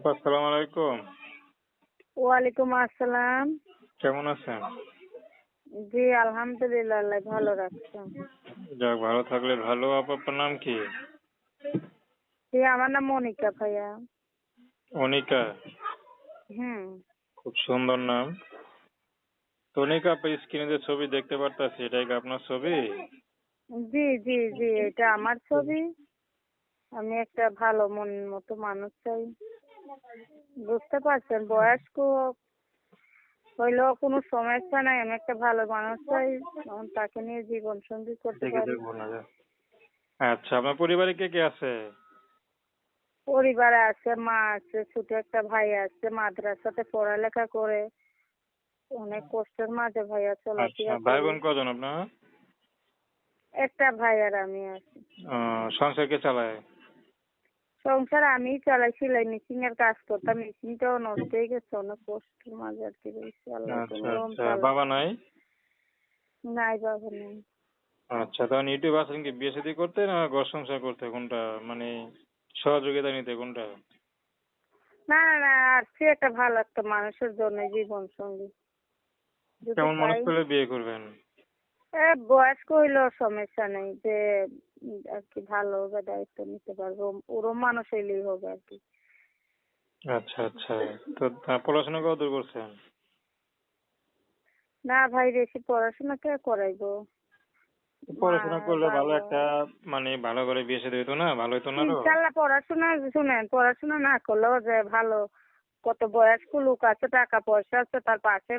আপা আসসালামু আলাইকুম। ওয়ালাইকুম আসসালাম। কেমন আছেন? জি আলহামদুলিল্লাহ ভালো যাক ভালো থাকলে ভালো। আপা আপনার নাম কি? জি আমার নাম মনিকা ভাইয়া। অনিকা হুম। খুব সুন্দর নাম। তনিকা আপা স্ক্রিনে যে ছবি দেখতে পারতাছি এটাই কি আপনার ছবি? জি জি জি এটা আমার ছবি। আমি একটা ভালো মন মতো মানুষ চাই। বুঝতে পারছেন বয়স্ক হইলেও কোনো সমস্যা নাই আমি একটা ভালো মানুষ চাই তাকে নিয়ে জীবন সঙ্গী করতে পারি। আচ্ছা আপনার পরিবারে কে কে আছে? পরিবারে আছে মা আছে ছোট একটা ভাই আছে মাদ্রাসাতে পড়ালেখা করে। অনেক কষ্টের মাঝে ভাইয়া আচ্ছা চলাফেরা ভাই বোন কজন আপনার? একটা ভাই আর আমি আছি। সংসার কে চালায়? সংসার আমি চালাই সেলাই মেশিন এর কাজ করতাম মেশিনটাও নষ্ট হয়ে গেছে অনেক কষ্টের মাঝে আর কি রয়েছে আল্লাহ আচ্ছা আচ্ছা। বাবা নাই? নাই বাবা নেই। আচ্ছা তখন ইউটিউব আসেন কি বিয়ে শাদী করতে না ঘর সংসার করতে কোনটা? মানে সহযোগিতা নিতে কোনটা? না না না আর আসছি একটা ভালো একটা মানুষের জন্য জীবন সঙ্গী। কেমন মানুষ পেলে বিয়ে করবেন? এ, বয়স্ক হইলেও সমস্যা নেই যে আর কি ভালো হবে দায়িত্ব নিতে পারব। ওরম মানুষ হইলেই হবে আর কি আচ্ছা আচ্ছা। তো পড়াশোনা করছেন? না ভাই বেশি পড়াশোনা কে করাইবো। পড়াশোনা করলে ভালো একটা মানে ভালো করে বিয়ে শাদী হতো না? ভালো হতো না পড়াশোনা শুনেন পড়াশোনা না করলেও যে ভালো। কত বয়স্ক লোক আছে টাকা পয়সা আছে তার পাশে